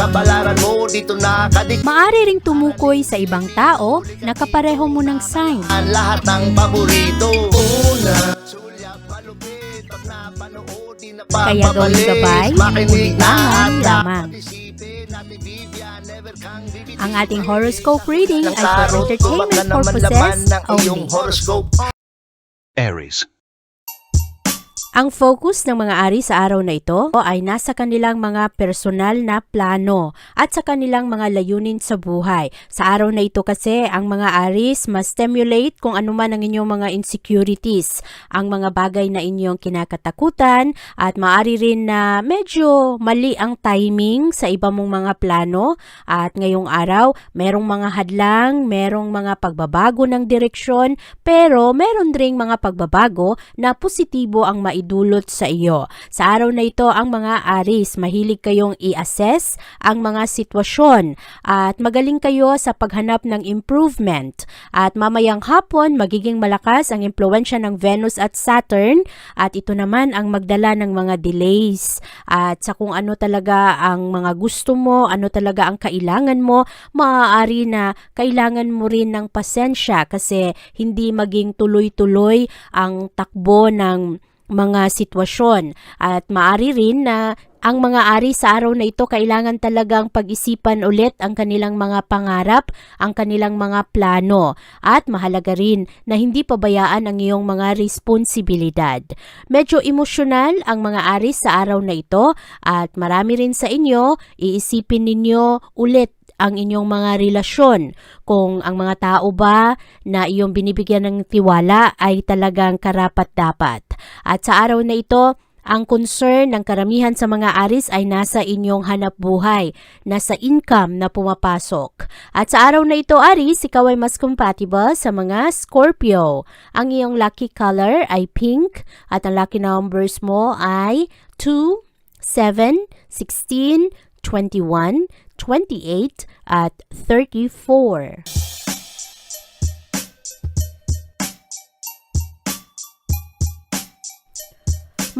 Kabalaran mo dito nakadik Maari ring tumukoy sa ibang tao na kapareho mo ng sign. ang lahat ng paborito Una, sulyap malupit Pag napanood, di na Kaya papabalik. gabay, Makinig na at lamang. Ang ating horoscope reading ng ay for entertainment purposes ng iyong only. horoscope Aries. Ang focus ng mga ari sa araw na ito ay nasa kanilang mga personal na plano at sa kanilang mga layunin sa buhay. Sa araw na ito kasi, ang mga aris mas stimulate kung ano man ang inyong mga insecurities, ang mga bagay na inyong kinakatakutan at maari rin na medyo mali ang timing sa iba mong mga plano at ngayong araw, merong mga hadlang, merong mga pagbabago ng direksyon, pero meron ding mga pagbabago na positibo ang maidulot sa iyo. Sa araw na ito, ang mga aris, mahilig kayong i-assess ang mga sitwasyon at magaling kayo sa paghanap ng improvement. At mamayang hapon, magiging malakas ang impluensya ng Venus at Saturn at ito naman ang magdala ng mga delays. At sa kung ano talaga ang mga gusto mo, ano talaga ang kailangan mo, maaari na kailangan mo rin ng pasensya kasi hindi maging tuloy-tuloy ang takbo ng mga sitwasyon at maari rin na ang mga ari sa araw na ito kailangan talagang pag-isipan ulit ang kanilang mga pangarap, ang kanilang mga plano at mahalaga rin na hindi pabayaan ang iyong mga responsibilidad. Medyo emosyonal ang mga ari sa araw na ito at marami rin sa inyo iisipin ninyo ulit ang inyong mga relasyon. Kung ang mga tao ba na iyong binibigyan ng tiwala ay talagang karapat-dapat. At sa araw na ito, ang concern ng karamihan sa mga aris ay nasa inyong hanap buhay, nasa income na pumapasok. At sa araw na ito, aris, ikaw ay mas compatible sa mga Scorpio. Ang iyong lucky color ay pink at ang lucky numbers mo ay 2, 7, 16, 21, 28 at 34.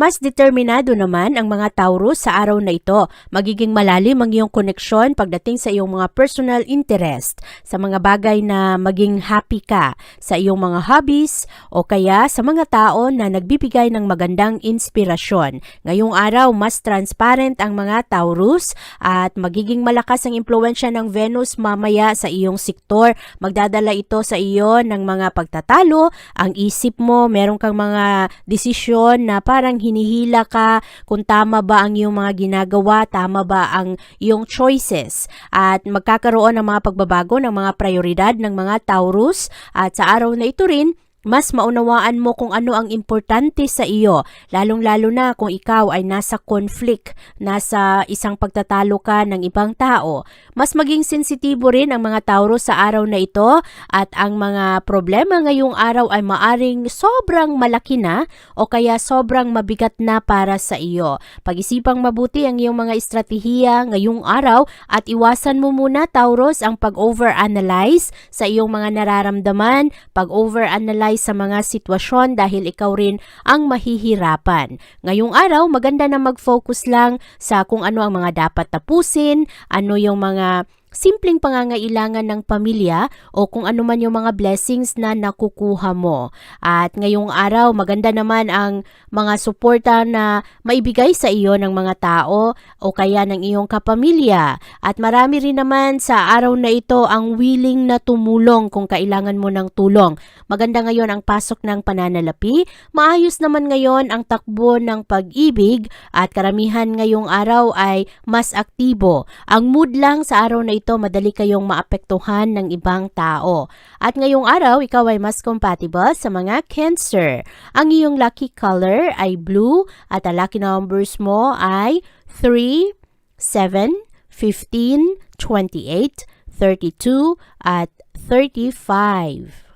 Mas determinado naman ang mga Taurus sa araw na ito. Magiging malalim ang iyong koneksyon pagdating sa iyong mga personal interest, sa mga bagay na maging happy ka, sa iyong mga hobbies, o kaya sa mga tao na nagbibigay ng magandang inspirasyon. Ngayong araw, mas transparent ang mga Taurus at magiging malakas ang impluensya ng Venus mamaya sa iyong sektor. Magdadala ito sa iyo ng mga pagtatalo, ang isip mo, meron kang mga desisyon na parang hinihila ka kung tama ba ang iyong mga ginagawa, tama ba ang iyong choices. At magkakaroon ng mga pagbabago ng mga prioridad ng mga Taurus at sa araw na ito rin, mas maunawaan mo kung ano ang importante sa iyo, lalong-lalo na kung ikaw ay nasa conflict, nasa isang pagtatalo ka ng ibang tao. Mas maging sensitibo rin ang mga Taurus sa araw na ito at ang mga problema ngayong araw ay maaring sobrang malaki na o kaya sobrang mabigat na para sa iyo. Pag-isipang mabuti ang iyong mga estratehiya ngayong araw at iwasan mo muna Taurus ang pag-overanalyze sa iyong mga nararamdaman, pag-overanalyze sa mga sitwasyon dahil ikaw rin ang mahihirapan. Ngayong araw, maganda na mag-focus lang sa kung ano ang mga dapat tapusin, ano yung mga simpleng pangangailangan ng pamilya o kung ano man yung mga blessings na nakukuha mo. At ngayong araw, maganda naman ang mga suporta na maibigay sa iyo ng mga tao o kaya ng iyong kapamilya. At marami rin naman sa araw na ito ang willing na tumulong kung kailangan mo ng tulong. Maganda ngayon ang pasok ng pananalapi. Maayos naman ngayon ang takbo ng pag-ibig at karamihan ngayong araw ay mas aktibo. Ang mood lang sa araw na ito, madali kayong maapektuhan ng ibang tao. At ngayong araw, ikaw ay mas compatible sa mga Cancer. Ang iyong lucky color ay blue at ang lucky numbers mo ay 3, 7, 15, 28, 32 at 35.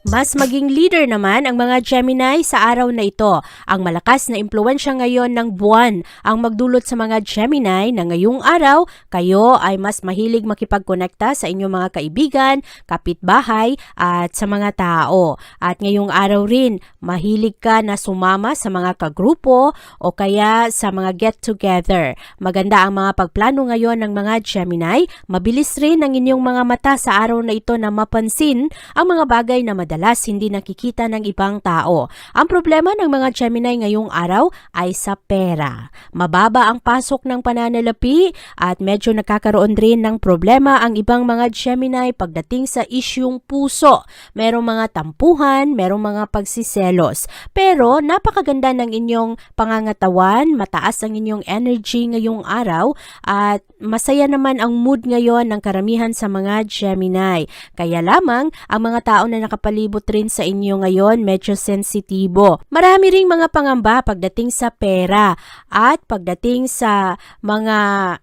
Mas maging leader naman ang mga Gemini sa araw na ito. Ang malakas na impluensya ngayon ng buwan ang magdulot sa mga Gemini na ngayong araw kayo ay mas mahilig makipagkonekta sa inyong mga kaibigan, kapitbahay at sa mga tao. At ngayong araw rin, mahilig ka na sumama sa mga kagrupo o kaya sa mga get-together. Maganda ang mga pagplano ngayon ng mga Gemini. Mabilis rin ang inyong mga mata sa araw na ito na mapansin ang mga bagay na madalas hindi nakikita ng ibang tao. Ang problema ng mga Gemini ngayong araw ay sa pera. Mababa ang pasok ng pananalapi at medyo nakakaroon rin ng problema ang ibang mga Gemini pagdating sa isyung puso. Merong mga tampuhan, merong mga pagsiselos. Pero napakaganda ng inyong pangangatawan, mataas ang inyong energy ngayong araw at masaya naman ang mood ngayon ng karamihan sa mga Gemini. Kaya lamang ang mga tao na nakapalibot rin sa inyo ngayon medyo sensitibo. Marami ring mga pangamba pagdating sa pera at pagdating sa mga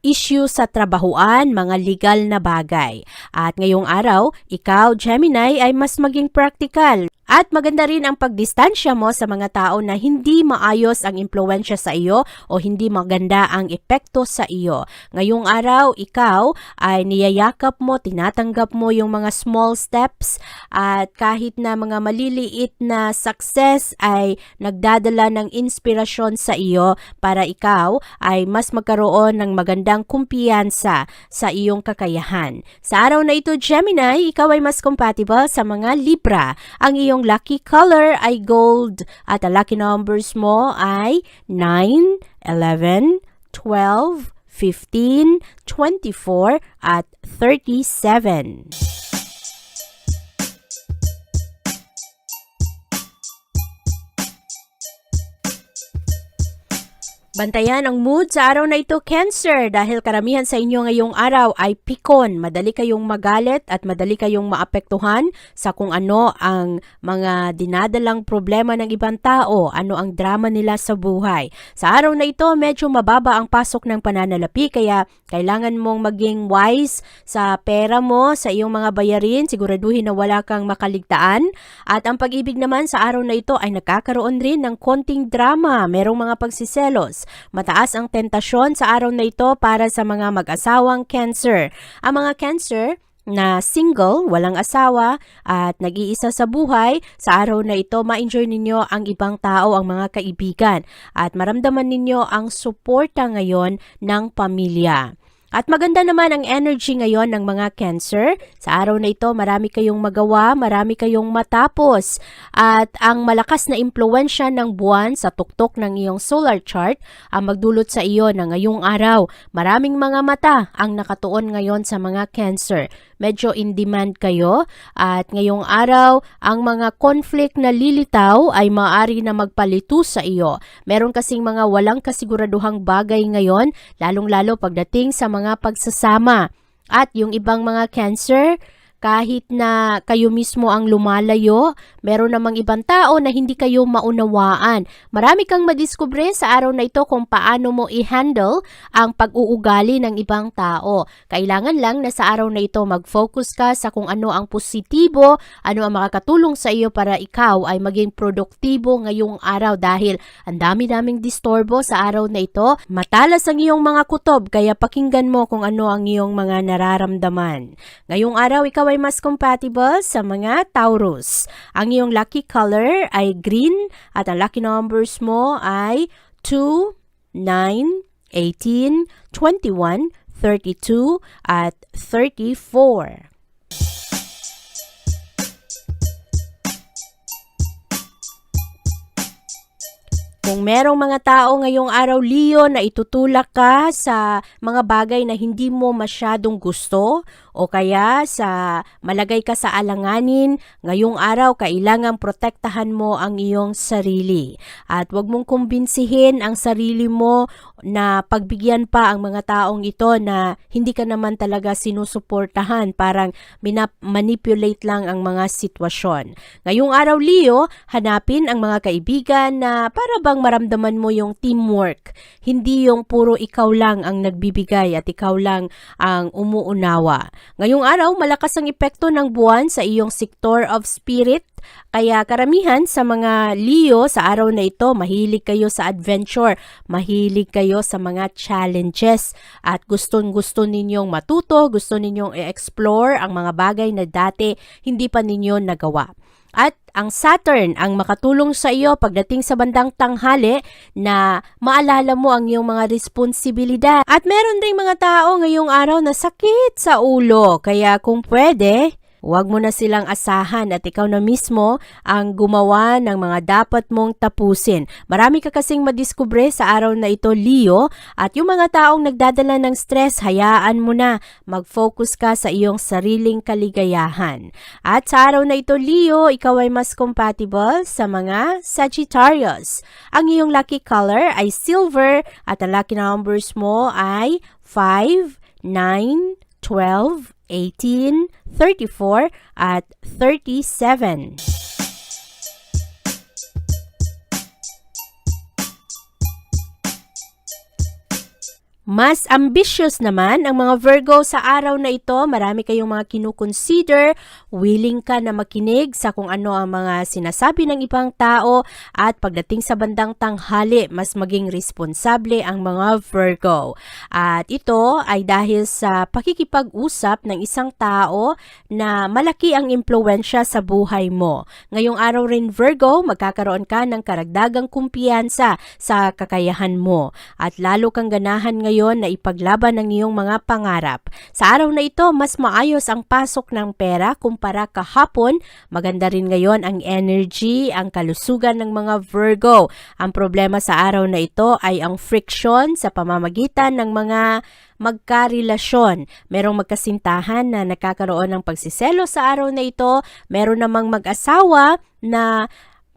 issue sa trabahuan, mga legal na bagay. At ngayong araw, ikaw Gemini ay mas maging practical. At maganda rin ang pagdistansya mo sa mga tao na hindi maayos ang impluensya sa iyo o hindi maganda ang epekto sa iyo. Ngayong araw, ikaw ay niyayakap mo, tinatanggap mo yung mga small steps at kahit na mga maliliit na success ay nagdadala ng inspirasyon sa iyo para ikaw ay mas magkaroon ng magandang kumpiyansa sa iyong kakayahan. Sa araw na ito, Gemini, ikaw ay mas compatible sa mga Libra. Ang iyong lucky color ay gold at ang lucky numbers mo ay 9, 11, 12, 15, 24 at 37. Bantayan ang mood sa araw na ito, Cancer, dahil karamihan sa inyo ngayong araw ay pikon. Madali kayong magalit at madali kayong maapektuhan sa kung ano ang mga dinadalang problema ng ibang tao, ano ang drama nila sa buhay. Sa araw na ito, medyo mababa ang pasok ng pananalapi, kaya kailangan mong maging wise sa pera mo, sa iyong mga bayarin, siguraduhin na wala kang makaligtaan. At ang pag-ibig naman sa araw na ito ay nakakaroon rin ng konting drama, merong mga pagsiselos. Mataas ang tentasyon sa araw na ito para sa mga mag-asawang cancer. Ang mga cancer na single, walang asawa at nag-iisa sa buhay, sa araw na ito ma-enjoy ninyo ang ibang tao, ang mga kaibigan at maramdaman ninyo ang suporta ngayon ng pamilya. At maganda naman ang energy ngayon ng mga cancer. Sa araw na ito, marami kayong magawa, marami kayong matapos. At ang malakas na impluensya ng buwan sa tuktok ng iyong solar chart ang magdulot sa iyo na ngayong araw. Maraming mga mata ang nakatuon ngayon sa mga cancer. Medyo in demand kayo at ngayong araw, ang mga conflict na lilitaw ay maaari na magpalito sa iyo. Meron kasing mga walang kasiguraduhang bagay ngayon, lalong-lalo pagdating sa mga pagsasama. At yung ibang mga cancer, kahit na kayo mismo ang lumalayo, meron namang ibang tao na hindi kayo maunawaan. Marami kang madiskubre sa araw na ito kung paano mo i-handle ang pag-uugali ng ibang tao. Kailangan lang na sa araw na ito mag-focus ka sa kung ano ang positibo, ano ang makakatulong sa iyo para ikaw ay maging produktibo ngayong araw dahil ang dami-daming distorbo sa araw na ito. Matalas ang iyong mga kutob kaya pakinggan mo kung ano ang iyong mga nararamdaman. Ngayong araw ikaw ay mas compatible sa mga Taurus. Ang iyong lucky color ay green at ang lucky numbers mo ay 2, 9, 18, 21, 32 at 34. Kung merong mga tao ngayong araw, Leo, na itutulak ka sa mga bagay na hindi mo masyadong gusto o kaya sa malagay ka sa alanganin, ngayong araw kailangang protektahan mo ang iyong sarili. At huwag mong kumbinsihin ang sarili mo na pagbigyan pa ang mga taong ito na hindi ka naman talaga sinusuportahan, parang minap-manipulate lang ang mga sitwasyon. Ngayong araw, Leo, hanapin ang mga kaibigan na para bang maramdaman mo yung teamwork. Hindi yung puro ikaw lang ang nagbibigay at ikaw lang ang umuunawa. Ngayong araw, malakas ang epekto ng buwan sa iyong sector of spirit kaya karamihan sa mga Leo sa araw na ito, mahilig kayo sa adventure, mahilig kayo sa mga challenges at gustong gusto ninyong matuto, gusto ninyong i-explore ang mga bagay na dati hindi pa ninyo nagawa. At ang Saturn ang makatulong sa iyo pagdating sa bandang tanghali na maalala mo ang iyong mga responsibilidad. At meron ding mga tao ngayong araw na sakit sa ulo. Kaya kung pwede, Huwag mo na silang asahan at ikaw na mismo ang gumawa ng mga dapat mong tapusin. Marami ka kasing madiskubre sa araw na ito, Leo, at yung mga taong nagdadala ng stress, hayaan mo na. Mag-focus ka sa iyong sariling kaligayahan. At sa araw na ito, Leo, ikaw ay mas compatible sa mga Sagittarius. Ang iyong lucky color ay silver at ang lucky numbers mo ay 5, 9, 12, 18, 34, at 37. Mas ambitious naman ang mga Virgo sa araw na ito. Marami kayong mga kinukonsider, willing ka na makinig sa kung ano ang mga sinasabi ng ibang tao at pagdating sa bandang tanghali, mas maging responsable ang mga Virgo. At ito ay dahil sa pakikipag-usap ng isang tao na malaki ang impluensya sa buhay mo. Ngayong araw rin Virgo, magkakaroon ka ng karagdagang kumpiyansa sa kakayahan mo at lalo kang ganahan ngayon na ipaglaban ang iyong mga pangarap. Sa araw na ito, mas maayos ang pasok ng pera kumpara kahapon. Maganda rin ngayon ang energy, ang kalusugan ng mga Virgo. Ang problema sa araw na ito ay ang friction sa pamamagitan ng mga magkarelasyon. Merong magkasintahan na nakakaroon ng pagsiselo sa araw na ito. Meron namang mag-asawa na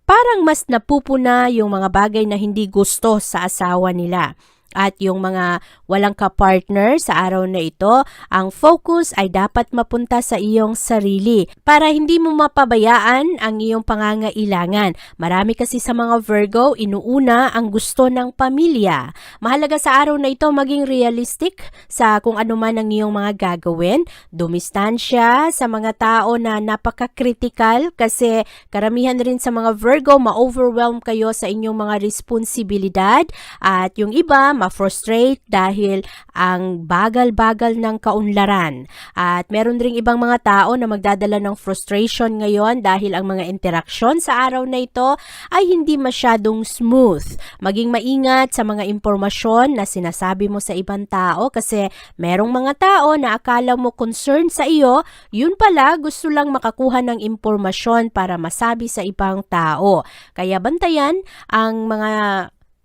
parang mas napupuna yung mga bagay na hindi gusto sa asawa nila. At yung mga walang ka-partner sa araw na ito, ang focus ay dapat mapunta sa iyong sarili para hindi mo mapabayaan ang iyong pangangailangan. Marami kasi sa mga Virgo, inuuna ang gusto ng pamilya. Mahalaga sa araw na ito maging realistic sa kung ano man ang iyong mga gagawin. Dumistansya sa mga tao na napaka-critical kasi karamihan rin sa mga Virgo, ma-overwhelm kayo sa inyong mga responsibilidad at yung iba, ma-frustrate dahil ang bagal-bagal ng kaunlaran. At meron ring ibang mga tao na magdadala ng frustration ngayon dahil ang mga interaksyon sa araw na ito ay hindi masyadong smooth. Maging maingat sa mga impormasyon na sinasabi mo sa ibang tao kasi merong mga tao na akala mo concerned sa iyo, yun pala gusto lang makakuha ng impormasyon para masabi sa ibang tao. Kaya bantayan ang mga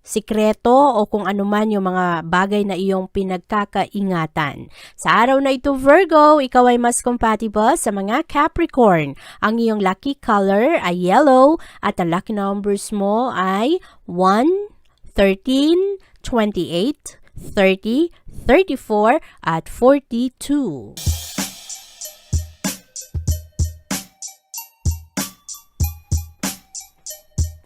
sikreto o kung ano man yung mga bagay na iyong pinagkakaingatan. Sa araw na ito, Virgo, ikaw ay mas compatible sa mga Capricorn. Ang iyong lucky color ay yellow at ang lucky numbers mo ay 1, 13, 28, 30, 34, at 42.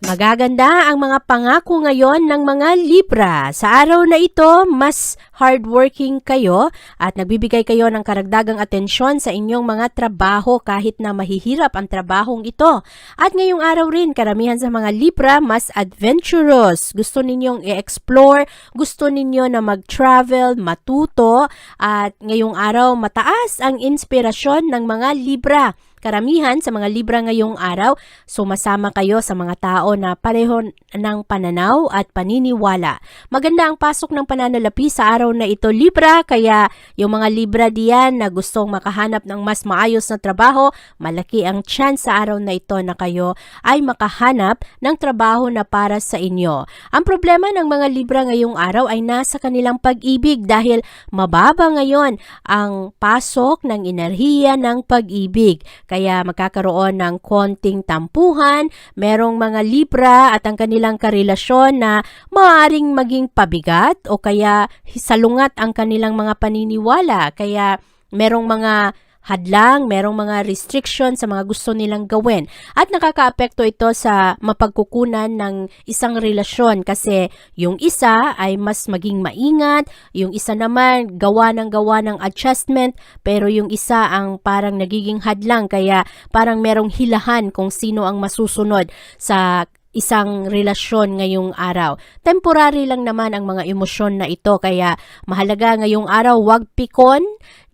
Magaganda ang mga pangako ngayon ng mga Libra. Sa araw na ito, mas hardworking kayo at nagbibigay kayo ng karagdagang atensyon sa inyong mga trabaho kahit na mahihirap ang trabahong ito. At ngayong araw rin, karamihan sa mga Libra, mas adventurous. Gusto ninyong i-explore, gusto ninyo na mag-travel, matuto, at ngayong araw mataas ang inspirasyon ng mga Libra. Karamihan sa mga Libra ngayong araw, sumasama kayo sa mga tao na pareho ng pananaw at paniniwala. Maganda ang pasok ng pananalapi sa araw na ito Libra, kaya yung mga Libra diyan na gustong makahanap ng mas maayos na trabaho, malaki ang chance sa araw na ito na kayo ay makahanap ng trabaho na para sa inyo. Ang problema ng mga Libra ngayong araw ay nasa kanilang pag-ibig dahil mababa ngayon ang pasok ng enerhiya ng pag-ibig. Kaya magkakaroon ng konting tampuhan, merong mga Libra at ang kanilang karelasyon na maaaring maging pabigat o kaya salungat ang kanilang mga paniniwala. Kaya merong mga hadlang, merong mga restriction sa mga gusto nilang gawin. At nakakaapekto ito sa mapagkukunan ng isang relasyon kasi yung isa ay mas maging maingat, yung isa naman gawa ng gawa ng adjustment, pero yung isa ang parang nagiging hadlang kaya parang merong hilahan kung sino ang masusunod sa isang relasyon ngayong araw. Temporary lang naman ang mga emosyon na ito kaya mahalaga ngayong araw wag pikon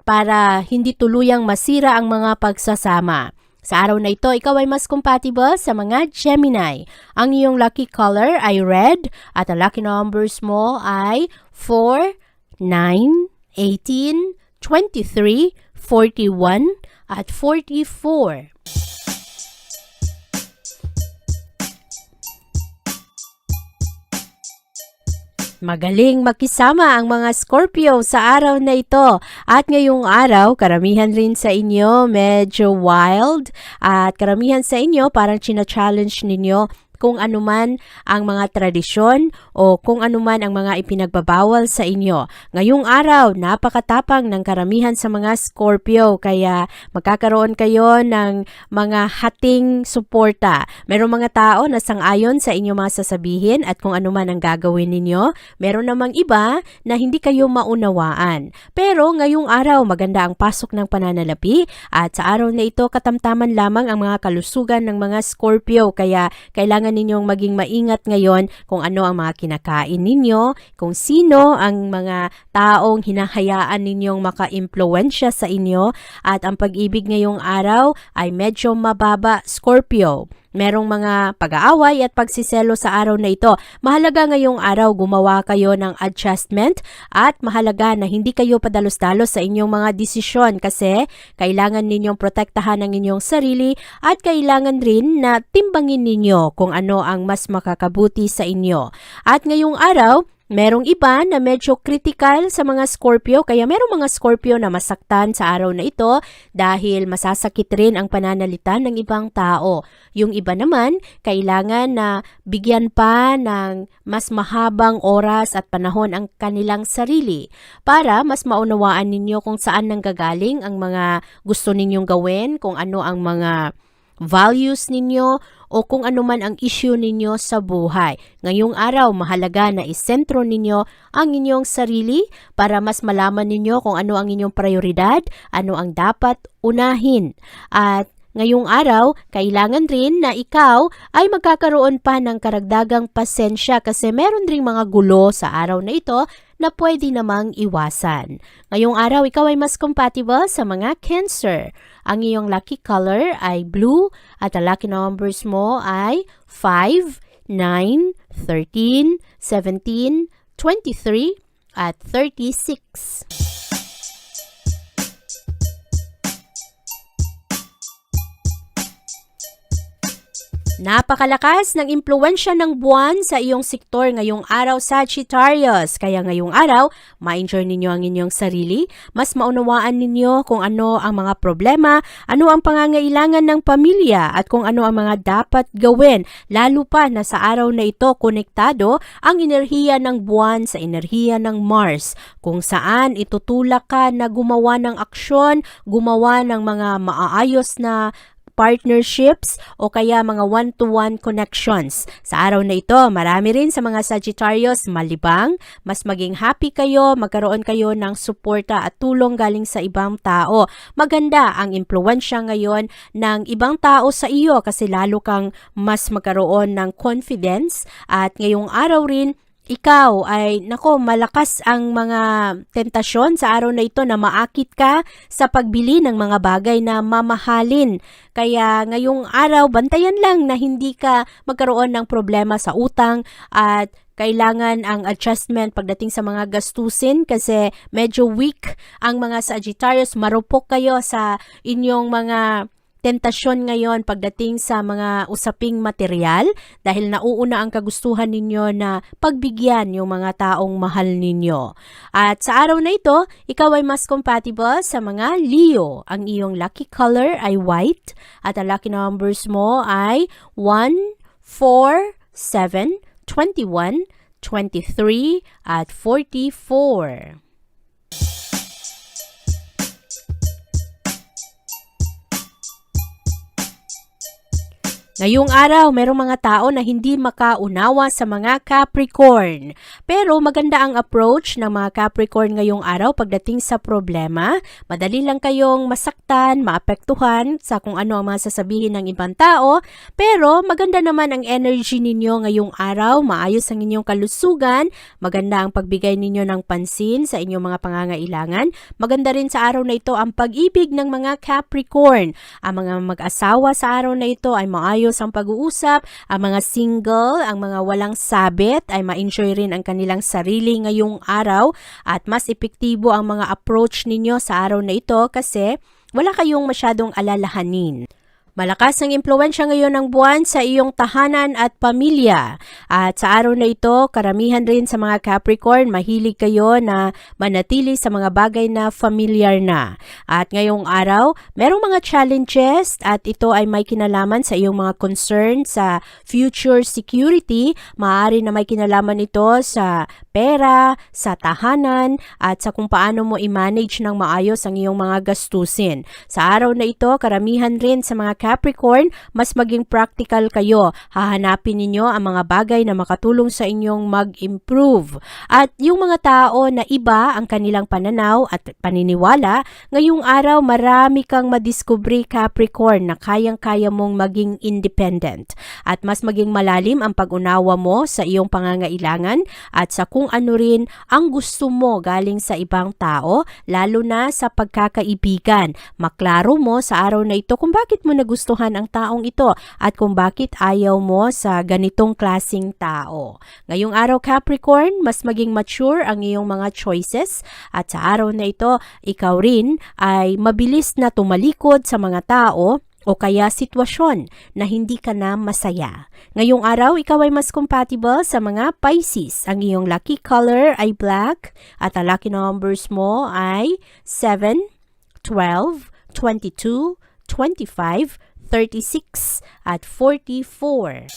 para hindi tuluyang masira ang mga pagsasama. Sa araw na ito, ikaw ay mas compatible sa mga Gemini. Ang iyong lucky color ay red at ang lucky numbers mo ay 4, 9, 18, 23, 41 at 44. Magaling makisama ang mga Scorpio sa araw na ito. At ngayong araw, karamihan rin sa inyo medyo wild at karamihan sa inyo parang china-challenge ninyo kung anuman ang mga tradisyon o kung anuman ang mga ipinagbabawal sa inyo. Ngayong araw, napakatapang ng karamihan sa mga Scorpio kaya magkakaroon kayo ng mga hating suporta. Merong mga tao na sangayon sa inyong mga sasabihin at kung anuman ang gagawin ninyo. Meron namang iba na hindi kayo maunawaan. Pero ngayong araw, maganda ang pasok ng pananalapi at sa araw na ito katamtaman lamang ang mga kalusugan ng mga Scorpio kaya kailangan ninyong maging maingat ngayon kung ano ang mga kinakain ninyo, kung sino ang mga taong hinahayaan ninyong maka-impluensya sa inyo at ang pag-ibig ngayong araw ay medyo mababa Scorpio. Merong mga pag-aaway at pagsiselo sa araw na ito. Mahalaga ngayong araw gumawa kayo ng adjustment at mahalaga na hindi kayo padalos-dalos sa inyong mga desisyon kasi kailangan ninyong protektahan ang inyong sarili at kailangan rin na timbangin ninyo kung ano ang mas makakabuti sa inyo. At ngayong araw, Merong iba na medyo critical sa mga Scorpio kaya merong mga Scorpio na masaktan sa araw na ito dahil masasakit rin ang pananalita ng ibang tao. Yung iba naman, kailangan na bigyan pa ng mas mahabang oras at panahon ang kanilang sarili para mas maunawaan ninyo kung saan nanggagaling ang mga gusto ninyong gawin, kung ano ang mga values ninyo o kung ano man ang issue ninyo sa buhay. Ngayong araw, mahalaga na isentro ninyo ang inyong sarili para mas malaman ninyo kung ano ang inyong prioridad, ano ang dapat unahin. At Ngayong araw, kailangan rin na ikaw ay magkakaroon pa ng karagdagang pasensya kasi meron ring mga gulo sa araw na ito na pwede namang iwasan. Ngayong araw, ikaw ay mas compatible sa mga Cancer. Ang iyong lucky color ay blue at ang lucky numbers mo ay 5, 9, 13, 17, 23 at 36. Napakalakas ng impluensya ng buwan sa iyong sektor ngayong araw Sagittarius. Kaya ngayong araw, ma-enjoy ninyo ang inyong sarili, mas maunawaan ninyo kung ano ang mga problema, ano ang pangangailangan ng pamilya at kung ano ang mga dapat gawin. Lalo pa na sa araw na ito konektado ang enerhiya ng buwan sa enerhiya ng Mars, kung saan itutulak ka na gumawa ng aksyon, gumawa ng mga maaayos na partnerships o kaya mga one-to-one connections. Sa araw na ito, marami rin sa mga Sagittarius malibang, mas maging happy kayo, magkaroon kayo ng suporta at tulong galing sa ibang tao. Maganda ang impluensya ngayon ng ibang tao sa iyo kasi lalo kang mas magkaroon ng confidence at ngayong araw rin ikaw ay, nako, malakas ang mga tentasyon sa araw na ito na maakit ka sa pagbili ng mga bagay na mamahalin. Kaya ngayong araw, bantayan lang na hindi ka magkaroon ng problema sa utang at kailangan ang adjustment pagdating sa mga gastusin kasi medyo weak ang mga Sagittarius. Marupok kayo sa inyong mga tentasyon ngayon pagdating sa mga usaping material dahil nauuna ang kagustuhan ninyo na pagbigyan yung mga taong mahal ninyo. At sa araw na ito, ikaw ay mas compatible sa mga Leo. Ang iyong lucky color ay white at ang lucky numbers mo ay 1, 4, 7, 21, 23 at 44. Ngayong araw, merong mga tao na hindi makaunawa sa mga Capricorn. Pero maganda ang approach ng mga Capricorn ngayong araw pagdating sa problema. Madali lang kayong masaktan, maapektuhan sa kung ano ang mga sasabihin ng ibang tao. Pero maganda naman ang energy ninyo ngayong araw, maayos ang inyong kalusugan, maganda ang pagbigay ninyo ng pansin sa inyong mga pangangailangan. Maganda rin sa araw na ito ang pag-ibig ng mga Capricorn. Ang mga mag-asawa sa araw na ito ay maayos ang pag-uusap. Ang mga single, ang mga walang sabit ay ma-enjoy rin ang kanilang sarili ngayong araw at mas epektibo ang mga approach ninyo sa araw na ito kasi wala kayong masyadong alalahanin. Malakas ang impluensya ngayon ng buwan sa iyong tahanan at pamilya. At sa araw na ito, karamihan rin sa mga Capricorn, mahilig kayo na manatili sa mga bagay na familiar na. At ngayong araw, merong mga challenges at ito ay may kinalaman sa iyong mga concern sa future security. Maaari na may kinalaman ito sa pera, sa tahanan, at sa kung paano mo i-manage ng maayos ang iyong mga gastusin. Sa araw na ito, karamihan rin sa mga Capricorn, mas maging practical kayo. Hahanapin ninyo ang mga bagay na makatulong sa inyong mag-improve. At yung mga tao na iba ang kanilang pananaw at paniniwala, ngayong araw marami kang madiskubre Capricorn na kayang-kaya mong maging independent. At mas maging malalim ang pag-unawa mo sa iyong pangangailangan at sa kung ano rin ang gusto mo galing sa ibang tao, lalo na sa pagkakaibigan. Maklaro mo sa araw na ito kung bakit mo nagustuhan ang taong ito at kung bakit ayaw mo sa ganitong klasing tao. Ngayong araw Capricorn, mas maging mature ang iyong mga choices at sa araw na ito, ikaw rin ay mabilis na tumalikod sa mga tao o kaya sitwasyon na hindi ka na masaya. Ngayong araw, ikaw ay mas compatible sa mga Pisces. Ang iyong lucky color ay black at ang lucky numbers mo ay 7, 12, 22, 25, 36 at 44.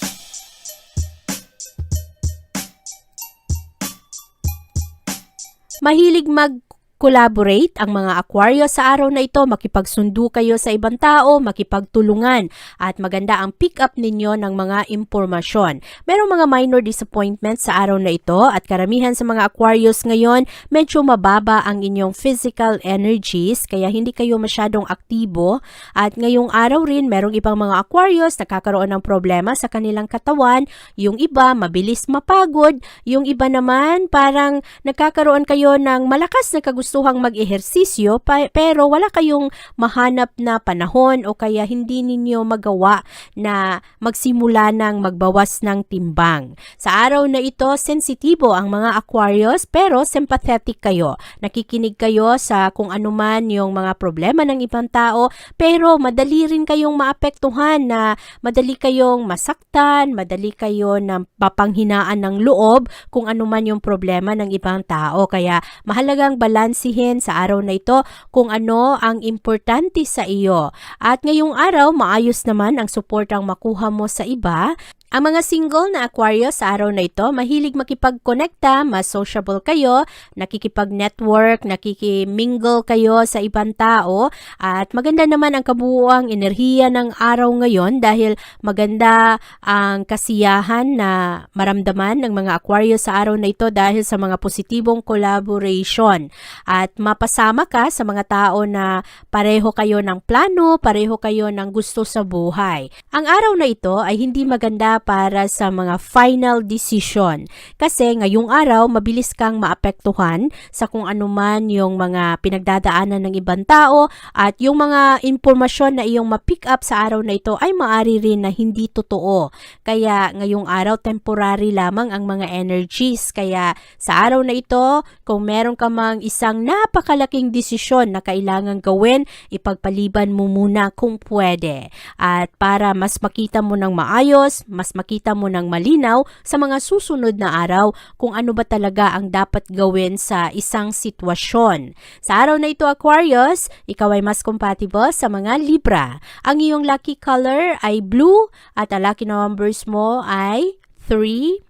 Mahilig mag collaborate ang mga Aquarius sa araw na ito, makipagsundo kayo sa ibang tao, makipagtulungan at maganda ang pick up ninyo ng mga impormasyon. Merong mga minor disappointments sa araw na ito at karamihan sa mga Aquarius ngayon, medyo mababa ang inyong physical energies kaya hindi kayo masyadong aktibo. At ngayong araw rin merong ibang mga Aquarius nakakaroon ng problema sa kanilang katawan, yung iba mabilis mapagod, yung iba naman parang nagkakaroon kayo ng malakas na kagustuhan gustuhang mag-ehersisyo pero wala kayong mahanap na panahon o kaya hindi ninyo magawa na magsimula ng magbawas ng timbang. Sa araw na ito, sensitibo ang mga Aquarius pero sympathetic kayo. Nakikinig kayo sa kung anuman yung mga problema ng ibang tao pero madali rin kayong maapektuhan na madali kayong masaktan, madali kayo na papanghinaan ng loob kung anuman yung problema ng ibang tao. Kaya mahalagang balansihin sa araw na ito kung ano ang importante sa iyo. At ngayong araw, maayos naman ang suportang makuha mo sa iba ang mga single na Aquarius sa araw na ito, mahilig makipag-connecta, mas sociable kayo, nakikipag-network, nakikimingle kayo sa ibang tao, at maganda naman ang kabuuang enerhiya ng araw ngayon dahil maganda ang kasiyahan na maramdaman ng mga Aquarius sa araw na ito dahil sa mga positibong collaboration. At mapasama ka sa mga tao na pareho kayo ng plano, pareho kayo ng gusto sa buhay. Ang araw na ito ay hindi maganda para sa mga final decision. Kasi ngayong araw, mabilis kang maapektuhan sa kung ano man yung mga pinagdadaanan ng ibang tao at yung mga impormasyon na iyong ma-pick up sa araw na ito ay maari rin na hindi totoo. Kaya ngayong araw, temporary lamang ang mga energies. Kaya sa araw na ito, kung meron ka mang isang napakalaking desisyon na kailangan gawin, ipagpaliban mo muna kung pwede. At para mas makita mo ng maayos, mas makita mo ng malinaw sa mga susunod na araw kung ano ba talaga ang dapat gawin sa isang sitwasyon. Sa araw na ito, Aquarius, ikaw ay mas compatible sa mga Libra. Ang iyong lucky color ay blue at ang lucky numbers mo ay 3,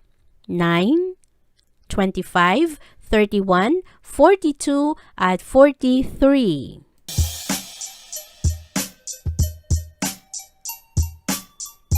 9, 25, 31, 42, at 43.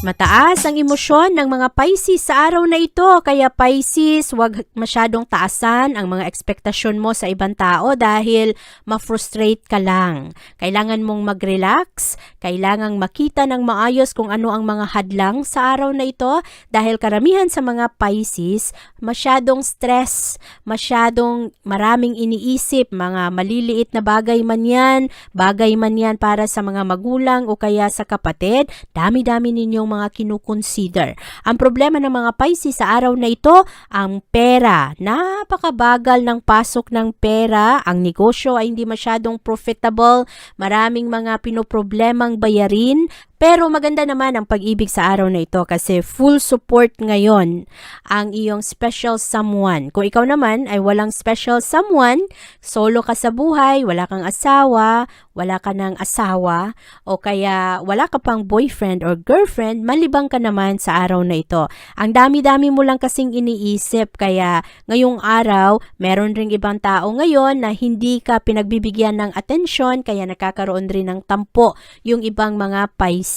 Mataas ang emosyon ng mga Pisces sa araw na ito. Kaya Pisces, wag masyadong taasan ang mga ekspektasyon mo sa ibang tao dahil ma-frustrate ka lang. Kailangan mong mag-relax, kailangang makita ng maayos kung ano ang mga hadlang sa araw na ito dahil karamihan sa mga Pisces, masyadong stress, masyadong maraming iniisip, mga maliliit na bagay man yan, bagay man yan para sa mga magulang o kaya sa kapatid, dami-dami ninyong mga kinukonsider. Ang problema ng mga Pisces sa araw na ito, ang pera. Napakabagal ng pasok ng pera, ang negosyo ay hindi masyadong profitable, maraming mga pinoproblemang bayarin, pero maganda naman ang pag-ibig sa araw na ito kasi full support ngayon ang iyong special someone. Kung ikaw naman ay walang special someone, solo ka sa buhay, wala kang asawa, wala ka ng asawa, o kaya wala ka pang boyfriend or girlfriend, malibang ka naman sa araw na ito. Ang dami-dami mo lang kasing iniisip, kaya ngayong araw, meron ring ibang tao ngayon na hindi ka pinagbibigyan ng atensyon, kaya nakakaroon rin ng tampo yung ibang mga Pisces.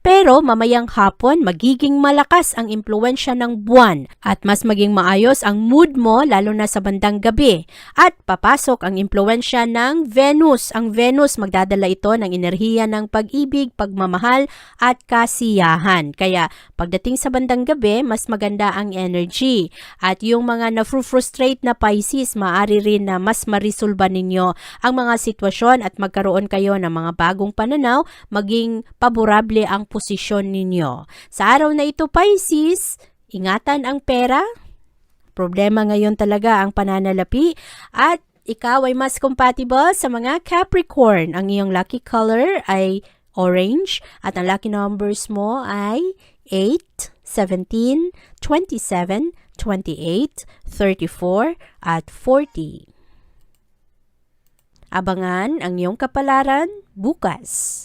Pero mamayang hapon, magiging malakas ang impluensya ng buwan at mas maging maayos ang mood mo lalo na sa bandang gabi. At papasok ang impluensya ng Venus. Ang Venus magdadala ito ng enerhiya ng pag-ibig, pagmamahal at kasiyahan. Kaya pagdating sa bandang gabi, mas maganda ang energy. At yung mga na-frustrate na Pisces, maaari rin na mas marisolba ninyo ang mga sitwasyon at magkaroon kayo ng mga bagong pananaw, maging paborable ang posisyon ninyo. Sa araw na ito, Pisces, ingatan ang pera. Problema ngayon talaga ang pananalapi at ikaw ay mas compatible sa mga Capricorn. Ang iyong lucky color ay orange at ang lucky numbers mo ay 8, 17, 27, 28, 34 at 40. Abangan ang iyong kapalaran bukas.